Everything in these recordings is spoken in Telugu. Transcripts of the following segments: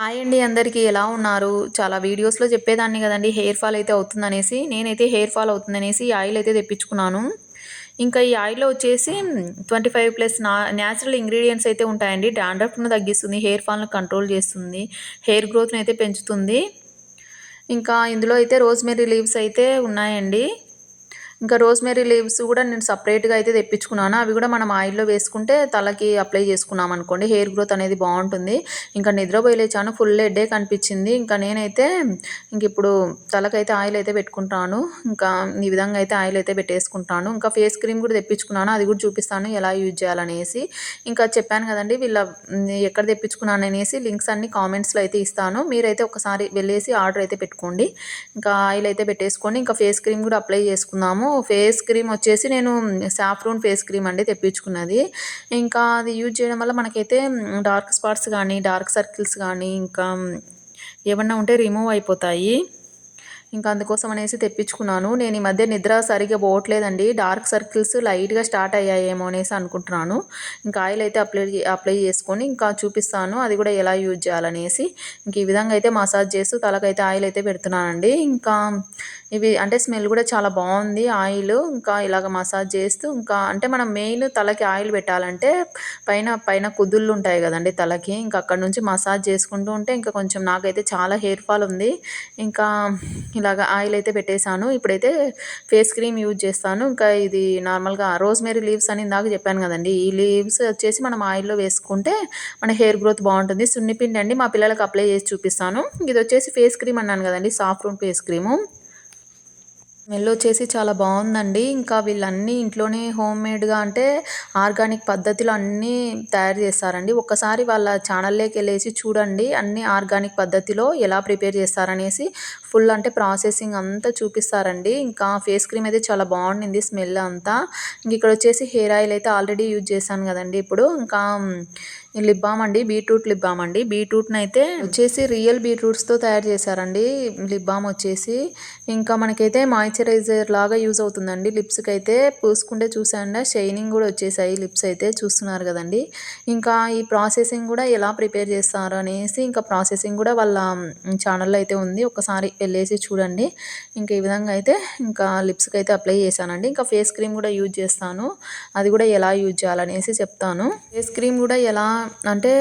హాయ్ అండి అందరికీ ఎలా ఉన్నారు? చాలా వీడియోస్లో చెప్పేదాన్ని కదండి హెయిర్ ఫాల్ అయితే అవుతుందనేసి. నేనైతే హెయిర్ ఫాల్ అవుతుందనేసి ఈ ఆయిల్ అయితే తెప్పించుకున్నాను. ఇంకా ఈ ఆయిల్లో వచ్చేసి ట్వంటీ ఫైవ్ ప్లస్ నా న్యాచురల్ ఇంగ్రీడియంట్స్ అయితే ఉంటాయండి. డాండ్రఫ్ను తగ్గిస్తుంది హెయిర్ ఫాల్ను కంట్రోల్ చేస్తుంది హెయిర్ గ్రోత్ని అయితే పెంచుతుంది. ఇంకా ఇందులో అయితే రోజ్మెరీ లీవ్స్ అయితే ఉన్నాయండి. ఇంకా రోజ్మెరీ లీవ్స్ కూడా నేను సపరేట్గా అయితే తెప్పించుకున్నాను. అవి కూడా మనం ఆయిల్లో వేసుకుంటే తలకి అప్లై చేసుకున్నాం అనుకోండి. హెయిర్ గ్రోత్ అనేది బాగుంటుంది. ఇంకా నిద్రపోయలేచాను ఫుల్ హెడ్డే కనిపించింది. ఇంకా నేనైతే ఇంక ఇప్పుడు తలకైతే ఆయిల్ అయితే పెట్టుకుంటాను. ఇంకా ఈ విధంగా అయితే ఆయిల్ అయితే పెట్టేసుకుంటాను. ఇంకా ఫేస్ క్రీమ్ కూడా తెప్పించుకున్నాను. అది కూడా చూపిస్తాను ఎలా యూజ్ చేయాలనేసి. ఇంకా చెప్పాను కదండి వీళ్ళ ఎక్కడ తెప్పించుకున్నాను అనేసి లింక్స్ అన్ని కామెంట్స్లో అయితే ఇస్తాను. మీరైతే ఒకసారి వెళ్ళేసి ఆర్డర్ అయితే పెట్టుకోండి. ఇంకా ఆయిల్ అయితే పెట్టేసుకొని ఇంకా ఫేస్ క్రీమ్ కూడా అప్లై చేసుకుందాము. ఫేస్ క్రీమ్ వచ్చేసి నేను సాఫ్రూన్ ఫేస్ క్రీమ్ అండి తెప్పించుకున్నది. ఇంకా అది యూజ్ చేయడం వల్ల మనకైతే డార్క్ స్పాట్స్ కానీ డార్క్ సర్కిల్స్ కానీ ఇంకా ఏమన్నా ఉంటే రిమూవ్ అయిపోతాయి. ఇంకా అందుకోసం అనేసి తెప్పించుకున్నాను. నేను ఈ మధ్య నిద్ర సరిగ్గా పోవట్లేదండి. డార్క్ సర్కిల్స్ లైట్గా స్టార్ట్ అయ్యాయేమో అనేసి అనుకుంటున్నాను. ఇంకా ఆయిల్ అయితే అప్లై అప్లై చేసుకొని ఇంకా చూపిస్తాను. అది కూడా ఎలా యూజ్ చేయాలనేసి. ఇంక ఈ విధంగా అయితే మసాజ్ చేస్తూ తలకైతే ఆయిల్ అయితే పెడుతున్నానండి. ఇంకా ఇవి అంటే స్మెల్ కూడా చాలా బాగుంది ఆయిల్ ఇంకా ఇలాగ మసాజ్ చేస్తూ ఇంకా అంటే మనం మెయిన్ తలకి ఆయిల్ పెట్టాలంటే పైన పైన కుదుళ్ళు ఉంటాయి కదండి తలకి. ఇంకా అక్కడ నుంచి మసాజ్ చేసుకుంటూ ఉంటే ఇంకా కొంచెం నాకైతే చాలా హెయిర్ ఫాల్ ఉంది. ఇంకా ఇలాగ ఆయిల్ అయితే పెట్టేశాను. ఇప్పుడైతే ఫేస్ క్రీమ్ యూజ్ చేస్తాను. ఇంకా ఇది నార్మల్గా రోజ్మెరీ లీవ్స్ అని ఇందాక చెప్పాను కదండి. ఈ లీవ్స్ వచ్చేసి మనం ఆయిల్లో వేసుకుంటే మన హెయిర్ గ్రోత్ బాగుంటుంది. సున్నిపిండి అండి మా పిల్లలకు అప్లై చేసి చూపిస్తాను. ఇది వచ్చేసి ఫేస్ క్రీమ్ అన్నాను కదండి saffron face cream. Smell వచ్చేసి చాలా బాగుందండి. ఇంకా వీళ్ళన్నీ ఇంట్లోనే హోమ్ మేడ్గా అంటే ఆర్గానిక్ పద్ధతిలో అన్నీ తయారు చేస్తారండి. ఒక్కసారి వాళ్ళ ఛానల్లోకి వెళ్ళేసి చూడండి అన్ని ఆర్గానిక్ పద్ధతిలో ఎలా ప్రిపేర్ చేస్తారనేసి ఫుల్ అంటే ప్రాసెసింగ్ అంతా చూపిస్తారండి. ఇంకా ఫేస్ క్రీమ్ అయితే చాలా బాగుండింది స్మెల్ అంతా. ఇంక ఇక్కడ వచ్చేసి హెయిర్ ఆయిల్ అయితే ఆల్రెడీ యూజ్ చేశాను కదండి ఇప్పుడు. ఇంకా లిప్ బామ్ అండి బీట్రూట్ లిప్ బామ్ అండి. బీట్రూట్ని అయితే వచ్చేసి రియల్ బీట్రూట్స్తో తయారు చేశారండి. లిప్ బామ్ వచ్చేసి ఇంకా మనకైతే మాయిశ్చరైజర్ లాగా యూజ్ అవుతుందండి. లిప్స్కి అయితే పూసుకుంటే చూసాండి షైనింగ్ కూడా వచ్చేసాయి. లిప్స్ అయితే చూస్తున్నారు కదండి. ఇంకా ఈ ప్రాసెసింగ్ కూడా ఎలా ప్రిపేర్ చేస్తారు అనేసి ఇంకా ప్రాసెసింగ్ కూడా వాళ్ళ ఛానల్లో అయితే ఉంది. ఒకసారి వెళ్ళేసి చూడండి. ఇంకా ఈ విధంగా అయితే ఇంకా లిప్స్కి అయితే అప్లై చేశానండి. ఇంకా ఫేస్ క్రీమ్ కూడా యూజ్ చేస్తాను. అది కూడా ఎలా యూజ్ చేయాలనేసి చెప్తాను. ఫేస్ క్రీమ్ కూడా ఎలా అంటే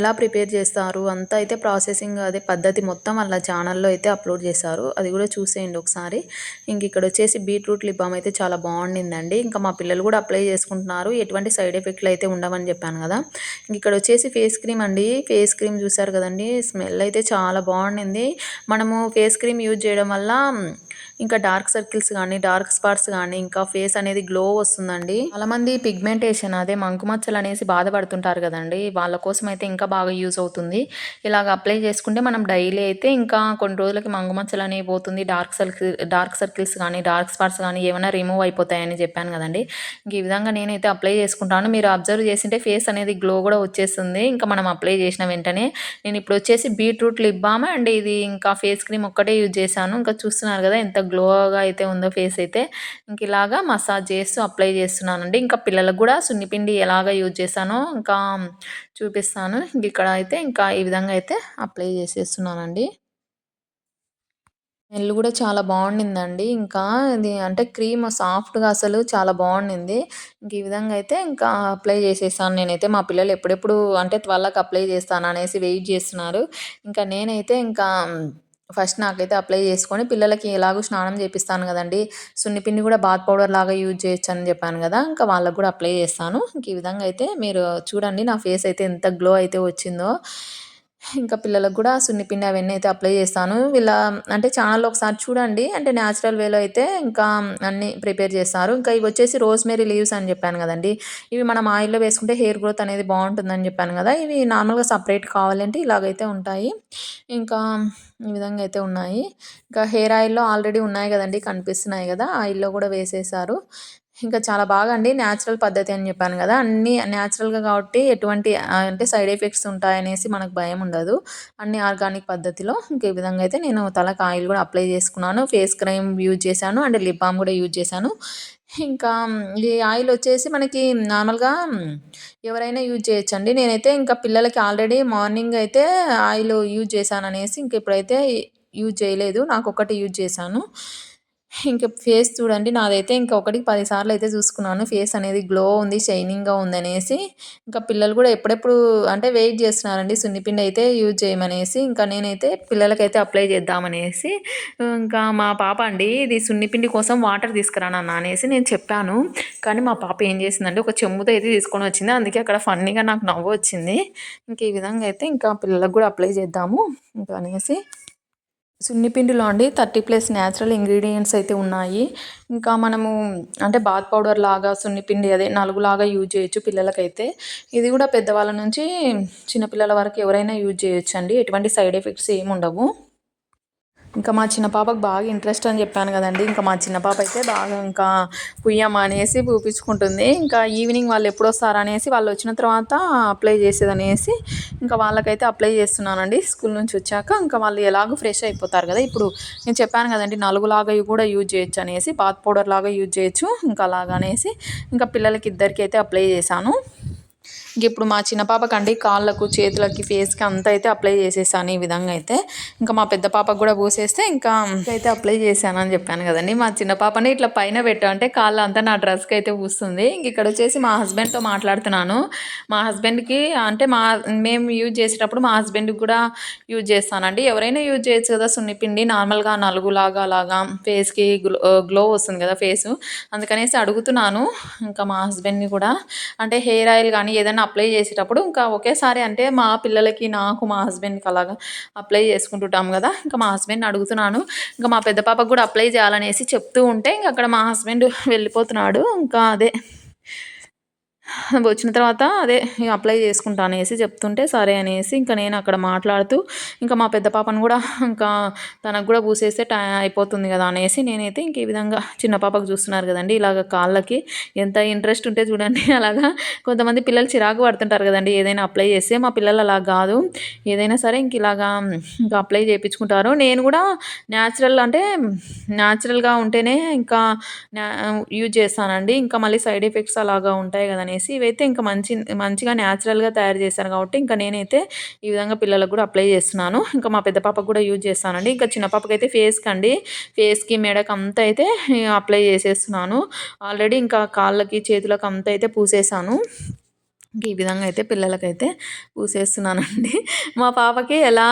ఎలా ప్రిపేర్ చేస్తారు? అంతా అయితే ప్రాసెసింగ్ అదే పద్ధతి మొత్తం వాళ్ళ ఛానల్లో అయితే అప్లోడ్ చేశారు. అది కూడా చూసేయండి. ఒకసారి. ఇంక ఇక్కడ వచ్చేసి బీట్రూట్ లిప్ బామ్ అయితే చాలా బాగుండిందండి. ఇంకా మా పిల్లలు కూడా అప్లై చేసుకుంటున్నారు. ఎటువంటి సైడ్ ఎఫెక్ట్లు అయితే ఉండవని చెప్పాను కదా. ఇంక ఇక్కడ వచ్చేసి ఫేస్ క్రీమ్ అండి. ఫేస్ క్రీమ్ చూసారు కదండి. స్మెల్ అయితే చాలా బాగుండింది. మనము ఫేస్ క్రీమ్ యూజ్ చేయడం వల్ల ఇంకా డార్క్ సర్కిల్స్ కానీ డార్క్ స్పాట్స్ కానీ ఇంకా ఫేస్ అనేది గ్లో వస్తుందండి. చాలామంది పిగ్మెంటేషన్ అదే మంకుమచ్చలు అనేసి బాధపడుతుంటారు కదండి. వాళ్ళ కోసం అయితే ఇంకా బాగా యూజ్ అవుతుంది. ఇలాగ అప్లై చేసుకుంటే మనం డైలీ అయితే ఇంకా కొన్ని రోజులకి మంగుమచ్చలు అనేవి పోతుంది. డార్క్ సర్కిల్ డార్క్ సర్కిల్స్ కానీ డార్క్ స్పాట్స్ కానీ ఏమైనా రిమూవ్ అయిపోతాయని చెప్పాను కదండి. ఇంక ఈ విధంగా నేనైతే అప్లై చేసుకుంటాను. మీరు అబ్జర్వ్ చేసింటే ఫేస్ అనేది గ్లో కూడా వచ్చేస్తుంది. ఇంకా మనం అప్లై చేసిన వెంటనే నేను ఇప్పుడు వచ్చేసి బీట్రూట్ లిప్ బామ్ అండ్ ఇది ఇంకా ఫేస్ క్రీమ్ ఒక్కటే యూజ్ చేశాను. ఇంకా చూస్తున్నారు కదా ఎంత గ్లోగా అయితే ఉందో ఫేస్ అయితే ఇంక ఇలాగా మసాజ్ చేస్తూ అప్లై చేస్తున్నానండి. ఇంకా పిల్లలకు కూడా సున్నిపిండి ఎలాగ యూజ్ చేశానో ఇంకా చూపిస్తాను. ఇంక ఇక్కడ అయితే ఇంకా ఈ విధంగా అయితే అప్లై చేసేస్తున్నానండి. స్మెల్ కూడా చాలా బాగుండిందండి. ఇంకా ఇది అంటే క్రీమ్ సాఫ్ట్గా అసలు చాలా బాగుండింది. ఇంక ఈ విధంగా అయితే ఇంకా అప్లై చేసేసాను. నేనైతే మా పిల్లలు ఎప్పుడెప్పుడు అంటే వాళ్ళకి అప్లై చేస్తాను అనేసి వెయిట్ చేస్తున్నారు. ఇంకా నేనైతే ఇంకా ఫస్ట్ నాకైతే అప్లై చేసుకొని పిల్లలకి ఎలాగో స్నానం చేపిస్తాను కదండి. సున్నిపిండి కూడా బాత్ పౌడర్ లాగా యూజ్ చేయొచ్చు అని చెప్పాను కదా ఇంకా వాళ్ళకు కూడా అప్లై చేస్తాను. ఇంక ఈ విధంగా అయితే మీరు చూడండి నా ఫేస్ అయితే ఎంత గ్లో అయితే వచ్చిందో. ఇంకా పిల్లలకు కూడా సున్నిపిండి అవన్నీ అయితే అప్లై చేస్తాను. వీళ్ళ అంటే ఛానల్ ఒకసారి చూడండి. అంటే న్యాచురల్ వేలో అయితే ఇంకా అన్ని ప్రిపేర్ చేస్తారు. ఇంకా ఇవి వచ్చేసి రోజ్మెరీ లీవ్స్ అని చెప్పాను కదండి. ఇవి మనం ఆయిల్లో వేసుకుంటే హెయిర్ గ్రోత్ అనేది బాగుంటుందని చెప్పాను కదా. ఇవి నార్మల్గా సపరేట్ కావాలంటే ఇలాగైతే ఉంటాయి. ఇంకా ఈ విధంగా అయితే ఉన్నాయి. ఇంకా హెయిర్ ఆయిల్లో ఆల్రెడీ ఉన్నాయి కదండి. కనిపిస్తున్నాయి కదా. ఆయిల్లో కూడా వేసేసారు. ఇంకా చాలా బాగా అండి న్యాచురల్ పద్ధతి అని చెప్పాను కదా. అన్నీ న్యాచురల్గా కాబట్టి ఎటువంటి అంటే సైడ్ ఎఫెక్ట్స్ ఉంటాయనేసి మనకు భయం ఉండదు. అన్ని ఆర్గానిక్ పద్ధతిలో ఇంక ఈ విధంగా అయితే నేను తలకు ఆయిల్ కూడా అప్లై చేసుకున్నాను. ఫేస్ క్రీమ్ యూజ్ చేశాను అండ్ లిప్ బామ్ కూడా యూజ్ చేశాను. ఇంకా ఈ ఆయిల్ వచ్చేసి మనకి నార్మల్గా ఎవరైనా యూజ్ చేయొచ్చండి. నేనైతే ఇంకా పిల్లలకి ఆల్రెడీ మార్నింగ్ అయితే ఆయిల్ యూజ్ చేశాను అనేసి ఇంక ఇప్పుడైతే యూజ్ చేయలేదు. నాకు ఒకటి యూజ్ చేశాను. ఇంకా ఫేస్ చూడండి నాదైతే ఇంకా ఒకటికి పది సార్లు అయితే చూసుకున్నాను. ఫేస్ అనేది గ్లో ఉంది షైనింగ్గా ఉందనేసి. ఇంకా పిల్లలు కూడా ఎప్పుడెప్పుడు అంటే వెయిట్ చేస్తున్నారండి సున్నిపిండి అయితే యూజ్ చేయమనేసి. ఇంకా నేనైతే పిల్లలకైతే అప్లై చేద్దామనేసి. ఇంకా మా పాప అండి ఇది సున్నిపిండి కోసం వాటర్ తీసుకురానన్నా అనేసి నేను చెప్పాను. కానీ మా పాప ఏం చేసిందంటే ఒక చెమ్ముతో అయితే తీసుకొని వచ్చింది. అందుకే అక్కడ ఫన్నీగా నాకు నవ్వు వచ్చింది ఇంక ఈ విధంగా అయితే ఇంకా పిల్లలకు కూడా అప్లై చేద్దాము. ఇంకా అనేసి సున్నిపిండిలో అండి థర్టీ ప్లస్ న్యాచురల్ ఇంగ్రీడియంట్స్ అయితే ఉన్నాయి. ఇంకా మనము అంటే బాత్ పౌడర్ లాగా సున్నిపిండి అదే నలుగులాగా యూజ్ చేయొచ్చు పిల్లలకైతే. ఇది కూడా పెద్దవాళ్ళ నుంచి చిన్నపిల్లల వరకు ఎవరైనా యూజ్ చేయొచ్చు అండి ఎటువంటి సైడ్ ఎఫెక్ట్స్ ఏమి ఉండవు ఇంకా మా చిన్న పాపకు బాగా ఇంట్రెస్ట్ అని చెప్పాను కదండి. ఇంకా మా చిన్న పాప అయితే బాగా ఇంకా పుయ్యమ్మ అనేసి పూపించుకుంటుంది ఇంకా ఈవినింగ్ వాళ్ళు ఎప్పుడు వస్తారా అనేసి వాళ్ళు వచ్చిన తర్వాత అప్లై చేసేదనేసి ఇంకా వాళ్ళకైతే అప్లై చేస్తున్నానండి. స్కూల్ నుంచి వచ్చాక ఇంకా వాళ్ళు ఎలాగో ఫ్రెష్ అయిపోతారు కదా. ఇప్పుడు నేను చెప్పాను కదండి నలుగులాగా కూడా యూజ్ చేయొచ్చు అనేసి బాత్ పౌడర్ లాగా యూజ్ చేయొచ్చు. ఇంకా అలాగనేసి ఇంకా పిల్లలకి ఇద్దరికి అయితే అప్లై చేశాను. ఇంక ఇప్పుడు మా చిన్న పాపకండి కాళ్ళకు చేతులకి ఫేస్కి అంతా అయితే అప్లై చేసేసాను ఈ విధంగా అయితే. ఇంకా మా పెద్ద పాపకు కూడా పూసేస్తే ఇంకా అయితే అప్లై చేశాను అని చెప్పాను కదండి. మా చిన్న పాపని ఇట్లా పైన పెట్టా అంటే కాళ్ళు అంతా నా డ్రెస్కి అయితే పూస్తుంది. ఇంక ఇక్కడ వచ్చేసి మా హస్బెండ్తో మాట్లాడుతున్నాను. మా హస్బెండ్కి అంటే మా మేము యూజ్ చేసేటప్పుడు మా హస్బెండ్కి కూడా యూజ్ చేస్తానండి. ఎవరైనా యూజ్ చేయొచ్చు కదా సున్నిపిండి నార్మల్గా నలుగులాగా అలాగా ఫేస్కి గ్లో గ్లో వస్తుంది కదా ఫేస్ అందుకనేసి అడుగుతున్నాను. ఇంకా మా హస్బెండ్ని కూడా అంటే హెయిర్ ఆయిల్ కానీ ఏదైనా అప్లై చేసేటప్పుడు ఇంకా ఒకేసారి అంటే మా పిల్లలకి నాకు మా హస్బెండ్కి అలాగా అప్లై చేసుకుంటుంటాం కదా. ఇంకా మా హస్బెండ్ని అడుగుతున్నాను. ఇంకా మా పెద్ద పాపకు కూడా అప్లై చేయాలనేసి చెప్తూ ఉంటే ఇంకా అక్కడ మా హస్బెండ్ వెళ్ళిపోతున్నాడు. ఇంకా అదే వచ్చిన తర్వాత అదే అప్లై చేసుకుంటా అనేసి చెప్తుంటే సరే అనేసి ఇంకా నేను అక్కడ మాట్లాడుతూ ఇంకా మా పెద్ద పాపను కూడా ఇంకా తనకు కూడా పూసేస్తే టై అయిపోతుంది కదా అనేసి నేనైతే ఇంక ఈ విధంగా చిన్న పాపకు చూస్తున్నారు కదండి. ఇలాగ కాళ్ళకి ఎంత ఇంట్రెస్ట్ ఉంటే చూడండి. అలాగా కొంతమంది పిల్లలు చిరాకు పడుతుంటారు కదండి. ఏదైనా అప్లై చేస్తే మా పిల్లలు అలా కాదు. ఏదైనా సరే ఇంక ఇలాగా ఇంకా అప్లై చేయించుకుంటారు. నేను కూడా న్యాచురల్ అంటే న్యాచురల్గా ఉంటేనే ఇంకా యూజ్ చేస్తానండి. ఇంకా మళ్ళీ సైడ్ ఎఫెక్ట్స్ అలాగా ఉంటాయి కదా అనేసి ఇవైతే ఇంకా మంచి మంచిగా న్యాచురల్గా తయారు చేశాను కాబట్టి ఇంకా నేనైతే ఈ విధంగా పిల్లలకు కూడా అప్లై చేస్తున్నాను. ఇంకా మా పెద్ద పాపకు కూడా యూజ్ చేస్తానండి. ఇంకా చిన్న పాపకి అయితే ఫేస్కి అండి. ఫేస్కి మెడకి అంతా అయితే అప్లై చేసేస్తున్నాను. ఆల్రెడీ ఇంకా కాళ్ళకి చేతులకు అంతా అయితే పూసేసాను ఈ విధంగా అయితే పిల్లలకైతే పూసేస్తున్నానండి. మా పాపకి ఎలా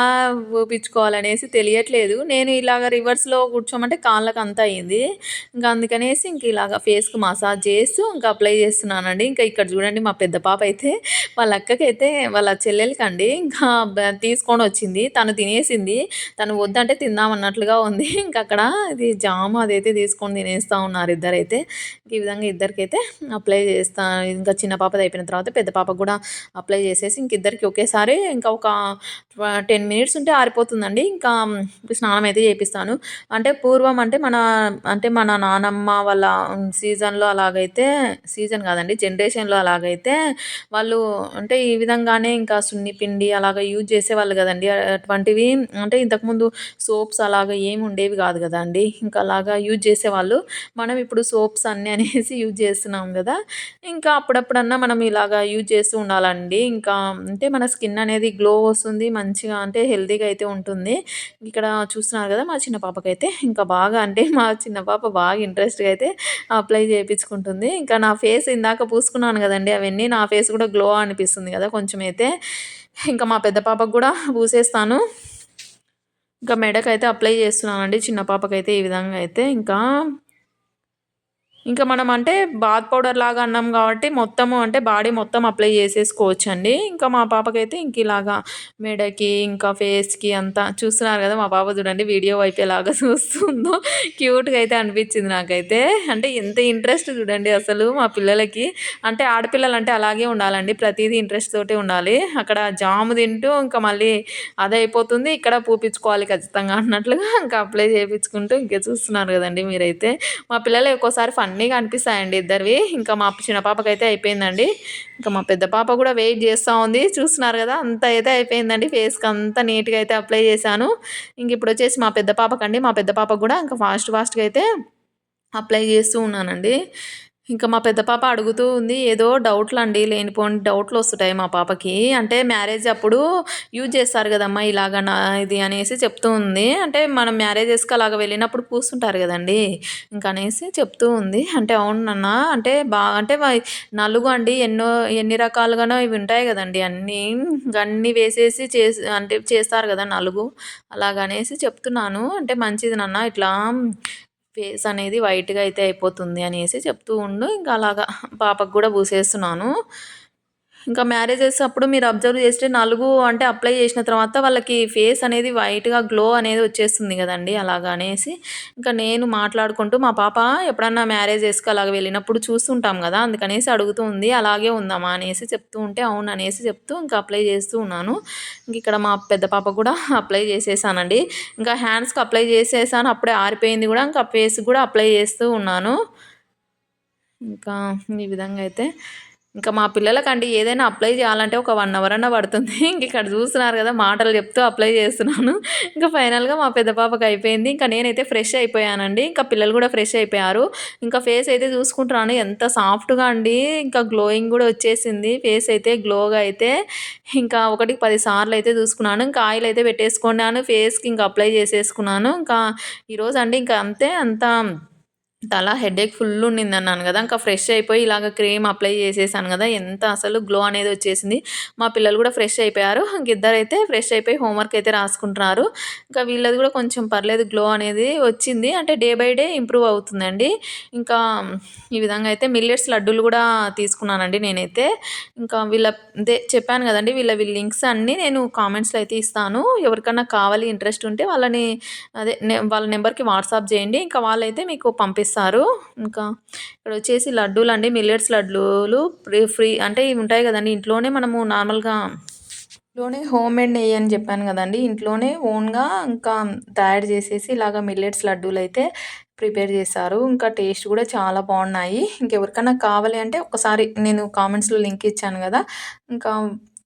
పూపించుకోవాలనేసి తెలియట్లేదు. నేను ఇలాగ రివర్స్లో కూర్చోమంటే కాళ్ళకి అంతా అయింది. ఇంకా అందుకనేసి ఇంక ఇలాగ ఫేస్కి మసాజ్ చేస్తూ ఇంకా అప్లై చేస్తున్నానండి. ఇంకా ఇక్కడ చూడండి మా పెద్ద పాప అయితే వాళ్ళ అక్కకైతే వాళ్ళ చెల్లెలకి అండి ఇంకా తీసుకొని వచ్చింది. తను తినేసింది. తను వద్దంటే తిందామన్నట్లుగా ఉంది. ఇంకా అక్కడ ఇది జామ అదైతే తీసుకొని తినేస్తూ ఉన్నారు ఇద్దరైతే. ఈ విధంగా ఇద్దరికైతే అప్లై చేస్తా ఇంకా చిన్న పాపది అయిపోయిన తర్వాత పెద్ద పాపకు కూడా అప్లై చేసేసి ఇంక ఇద్దరికి ఒకేసారి ఇంకా ఒక టెన్ మినిట్స్ ఉంటే ఆరిపోతుందండి. ఇంకా స్నానం అయితే చేపిస్తాను. అంటే పూర్వం అంటే మన అంటే మన నానమ్మ వాళ్ళ సీజన్లో అలాగైతే సీజన్ కాదండి జనరేషన్లో అలాగైతే వాళ్ళు అంటే ఈ విధంగానే ఇంకా సున్ని పిండి అలాగ యూజ్ చేసేవాళ్ళు కదండి. అటువంటివి అంటే ఇంతకుముందు సోప్స్ అలాగ ఏమి ఉండేవి కాదు కదండి. ఇంకా అలాగా యూజ్ చేసేవాళ్ళు. మనం ఇప్పుడు సోప్స్ అన్నీ అనేసి యూజ్ చేస్తున్నాం కదా. ఇంకా అప్పుడప్పుడన్నా మనం ఇలాగా యూజ్ యూజ్ చేస్తూ ఉండాలండి. ఇంకా అంటే మన స్కిన్ అనేది గ్లో వస్తుంది మంచిగా అంటే హెల్తీగా అయితే ఉంటుంది. ఇక్కడ చూస్తున్నారు కదా మా చిన్న పాపకైతే. ఇంకా బాగా అంటే మా చిన్న పాప బాగా ఇంట్రెస్ట్గా అయితే అప్లై చేయించుకుంటుంది. ఇంకా నా ఫేస్ ఇందాక పూసుకున్నాను కదండి. అవన్నీ నా ఫేస్ కూడా గ్లో అనిపిస్తుంది కదా కొంచెం అయితే. ఇంకా మా పెద్ద పాపకు కూడా పూసేస్తాను. ఇంకా మెడకైతే అప్లై చేస్తున్నానండి. చిన్న పాపకైతే ఈ విధంగా అయితే. ఇంకా ఇంకా మనం అంటే బాత్ పౌడర్ లాగా అన్నాం కాబట్టి మొత్తము అంటే బాడీ మొత్తం అప్లై చేసేసుకోవచ్చు అండి ఇంకా మా పాపకైతే ఇంక ఇలాగా మెడకి ఇంకా ఫేస్కి అంతా చూస్తున్నారు కదా మా పాప చూడండి వీడియో వైపు ఎలాగా చూస్తుందో క్యూట్గా అయితే అనిపించింది నాకైతే. అంటే ఎంత ఇంట్రెస్ట్ చూడండి అసలు మా పిల్లలకి. అంటే ఆడపిల్లలు అంటే అలాగే ఉండాలండి ప్రతిదీ ఇంట్రెస్ట్ తోటి ఉండాలి. అక్కడ జాము తింటూ ఇంకా మళ్ళీ అదే అయిపోతుంది ఇక్కడ పూపించుకోవాలి ఖచ్చితంగా అన్నట్లుగా ఇంకా అప్లై చేయించుకుంటూ ఇంకా చూస్తున్నారు కదండి మీరైతే. మా పిల్లలు ఒక్కోసారి ఫన్ ఫన్నీగా అనిపిస్తాయండి ఇద్దరివి. ఇంకా మా చిన్న పాపకైతే అయిపోయిందండి. ఇంకా మా పెద్ద పాప కూడా వెయిట్ చేస్తూ ఉంది. చూస్తున్నారు కదా అంత అయితే అయిపోయిందండి. ఫేస్కి అంతా నీట్గా అయితే అప్లై చేశాను. ఇంక ఇప్పుడు వచ్చేసి మా పెద్ద పాపకండి. మా పెద్ద పాపకు కూడా ఇంకా ఫాస్ట్ ఫాస్ట్గా అయితే అప్లై చేస్తూ ఉన్నానండి. ఇంకా మా పెద్ద పాప అడుగుతూ ఉంది ఏదో డౌట్లు అండి లేనిపోని డౌట్లు వస్తుంటాయి మా పాపకి. అంటే మ్యారేజ్ అప్పుడు యూజ్ చేస్తారు కదమ్మా ఇలాగ ఇది అనేసి చెప్తూ ఉంది. అంటే మనం మ్యారేజెస్కి అలాగ వెళ్ళినప్పుడు పూస్తుంటారు కదండి. ఇంకా అనేసి చెప్తూ ఉంది. అంటే అవునన్నా అంటే బాగా అంటే నలుగు అండి ఎన్నో ఎన్ని రకాలుగానో ఇవి ఉంటాయి కదండి అన్నీ. అన్నీ వేసేసి చేసి అంటే చేస్తారు కదా నలుగు. అలాగనేసి చెప్తున్నాను. అంటే మంచిది నాన్న ఇట్లా ఫేస్ అనేది వైట్గా అయితే అయిపోతుంది అనేసి చెప్తూ ఉండు. ఇంకా అలాగా పాపకు కూడా పూసేస్తున్నాను. ఇంకా మ్యారేజెస్ అప్పుడు మీరు అబ్జర్వ్ చేస్తే నలుగు అంటే అప్లై చేసిన తర్వాత వాళ్ళకి ఫేస్ అనేది వైట్గా గ్లో అనేది వచ్చేస్తుంది కదండి అలాగా అనేసి. ఇంకా నేను మాట్లాడుకుంటూ మా పాప ఎప్పుడన్నా మ్యారేజెస్కి అలాగ వెళ్ళినప్పుడు చూస్తుంటాం కదా అందుకనేసి అడుగుతూ ఉంది అలాగే ఉందామా? అనేసి చెప్తూ ఉంటే అవును అనేసి చెప్తూ ఇంకా అప్లై చేస్తూ ఉన్నాను. ఇంక ఇక్కడ మా పెద్ద పాప కూడా అప్లై చేసేసానండి. ఇంకా హ్యాండ్స్కి అప్లై చేసేసాను అప్పుడే ఆరిపోయింది కూడా ఇంకా ఫేస్ కూడా అప్లై చేస్తూ ఉన్నాను. ఇంకా ఈ విధంగా అయితే ఇంకా మా పిల్లలకండి ఏదైనా అప్లై చేయాలంటే ఒక వన్ అవర్ అన్న పడుతుంది. ఇంక ఇక్కడ చూస్తున్నారు కదా మాటలు చెప్తూ అప్లై చేస్తున్నాను. ఇంకా ఫైనల్గా మా పెద్ద పాపకు అయిపోయింది. ఇంకా నేనైతే ఫ్రెష్ అయిపోయానండి. ఇంకా పిల్లలు కూడా ఫ్రెష్ అయిపోయారు. ఇంకా ఫేస్ అయితే చూసుకుంటున్నాను. ఎంత సాఫ్ట్గా అండి. ఇంకా గ్లోయింగ్ కూడా వచ్చేసింది. ఫేస్ అయితే గ్లోగా అయితే. ఇంకా ఒకటికి పది సార్లు అయితే చూసుకున్నాను. ఇంకా ఆయిల్ అయితే పెట్టేసుకున్నాను. ఫేస్కి ఇంకా అప్లై చేసేసుకున్నాను. ఇంకా ఈరోజు అండి ఇంకా అంతే. అంత తల హెడేక్ ఫుల్ ఉండింది అన్నాను కదా ఇంకా ఫ్రెష్ అయిపోయి ఇలాగ క్రీమ్ అప్లై చేసేసాను కదా ఎంత అసలు గ్లో అనేది వచ్చేసింది. మా పిల్లలు కూడా ఫ్రెష్ అయిపోయారు ఇద్దరైతే ఫ్రెష్ అయిపోయి హోంవర్క్ అయితే రాసుకుంటున్నారు. ఇంకా వీళ్ళది కూడా కొంచెం పర్లేదు గ్లో అనేది వచ్చింది. అంటే డే బై డే ఇంప్రూవ్ అవుతుందండి. ఇంకా ఈ విధంగా అయితే మిల్లెట్స్ లడ్డూలు కూడా తీసుకున్నానండి నేనైతే. ఇంకా వీళ్ళ అదే చెప్పాను కదండి వీళ్ళ వీళ్ళ లింక్స్ అన్నీ నేను కామెంట్స్లో అయితే ఇస్తాను. ఎవరికన్నా కావాలి ఇంట్రెస్ట్ ఉంటే వాళ్ళని అదే వాళ్ళ నెంబర్కి వాట్సాప్ చేయండి. ఇంకా వాళ్ళైతే మీకు పంపిస్తారు ఇస్తారు ఇంకా ఇక్కడ వచ్చేసి లడ్డూలు అండి మిల్లెట్స్ లడ్డూలు ఫ్రీ అంటే ఇవి ఉంటాయి కదండి. ఇంట్లోనే మనము నార్మల్గా ఇంట్లోనే హోమ్ మేడ్ నెయ్యి అని చెప్పాను కదండి. ఇంట్లోనే ఓన్గా ఇంకా తయారు చేసేసి ఇలాగ మిల్లెట్స్ లడ్డూలు అయితే ప్రిపేర్ చేశారు ఇంకా టేస్ట్ కూడా చాలా బాగున్నాయి. ఇంకెవరికైనా కావాలి అంటే ఒకసారి నేను కామెంట్స్లో లింక్ ఇచ్చాను కదా. ఇంకా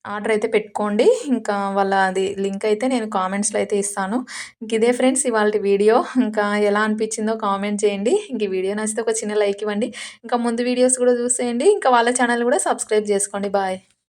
ఆర్డర్ అయితే పెట్టుకోండి. ఇంకా వాళ్ళ అది లింక్ అయితే నేను కామెంట్స్లో అయితే ఇస్తాను. ఇంక ఇదే ఫ్రెండ్స్ ఇవాళ వీడియో. ఇంకా ఎలా అనిపించిందో కామెంట్ చేయండి. ఇంక వీడియో నచ్చితే ఒక చిన్న లైక్ ఇవ్వండి. ఇంకా ముందు వీడియోస్ కూడా చూసేయండి. ఇంకా వాళ్ళ ఛానల్ కూడా సబ్స్క్రైబ్ చేసుకోండి. బాయ్.